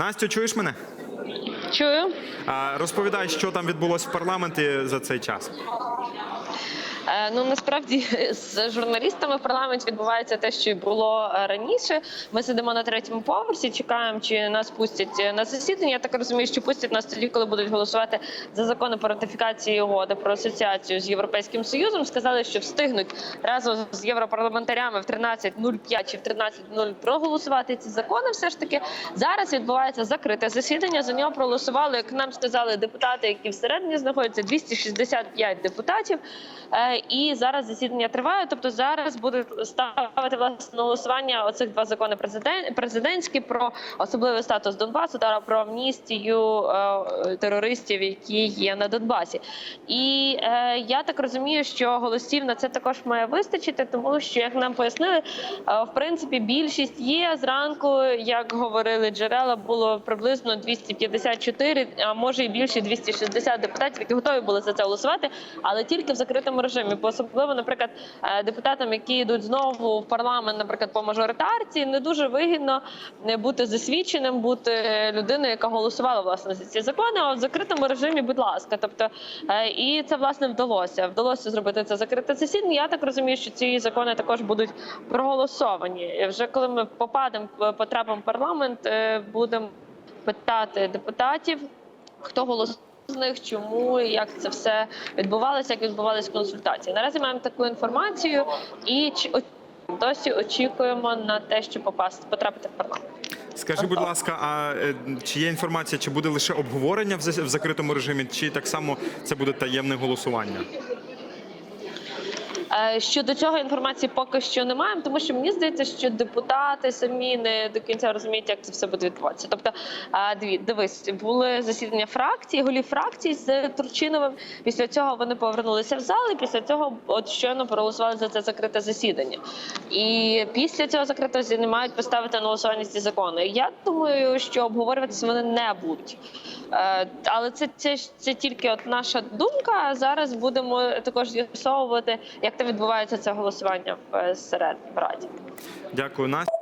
Настю, чуєш мене? Чую. А, розповідай, що там відбулося в парламенті за цей час. Е, Ну насправді з журналістами в парламенті відбувається те, що й було е, раніше. Ми сидимо на третьому поверсі, чекаємо, чи нас пустять е, на засідання. Я так розумію, що пустять нас тоді, коли будуть голосувати за закони по ратифікації угоди про асоціацію з європейським союзом. Сказали, що встигнуть разом з європарламентарями в 13.05 чи в 13.00 проголосувати ці закони. Все ж таки зараз відбувається закрите засідання. За нього проголосували, як нам сказали депутати, які всередині знаходяться 265 депутатів. І зараз засідання триває. Тобто зараз будуть ставити власне голосування оцих два закони президент, президентські про особливий статус Донбасу та про амністію е, терористів, які є на Донбасі. І е, я так розумію, що голосів на це також має вистачити, тому що як нам пояснили, е, в принципі більшість є зранку, як говорили джерела, було приблизно 254, а може і більше 260 депутатів, які готові були за це голосувати, але тільки в закритому режимі. Бо особливо, наприклад, е, депутатам, які йдуть знову в парламент, наприклад, по мажоритарці, не дуже вигідно не бути засвідченим, бути людиною, яка голосувала власне за ці закони. А в закритому режимі, будь ласка, тобто е, і це власне вдалося. Вдалося зробити це закрите засідання. Я так розумію, що ці закони також будуть проголосовані. І вже коли ми попадемо, потрапимо в парламент, е, будемо питати депутатів, хто голосує з них, чому як це все відбувалося, як відбувалися консультації. Наразі маємо таку інформацію і досі очікуємо на те, щоб попасти потрапити в парламент. Скажи, будь ласка, а е, чи є інформація, чи буде лише обговорення в закритому режимі, чи так само це буде таємне голосування? Е, Щодо цього інформації поки що не маємо, тому що мені здається, що депутати самі не до кінця розуміють, як це все буде відбуватися. Тобто, е, дивись, були засідання фракції, голів фракцій з Турчиновим. Після цього вони повернулися в зал, і після цього от щойно проголосували за це закрите засідання. І після цього закритого засідання мають поставити на голосування ці закони. Я думаю, що обговорюватися вони не будуть. Е, Але це, це, це тільки от наша думка. Зараз будемо також з'ясовувати, як там відбувається це голосування в е, серед в раді. Дякую, Настя.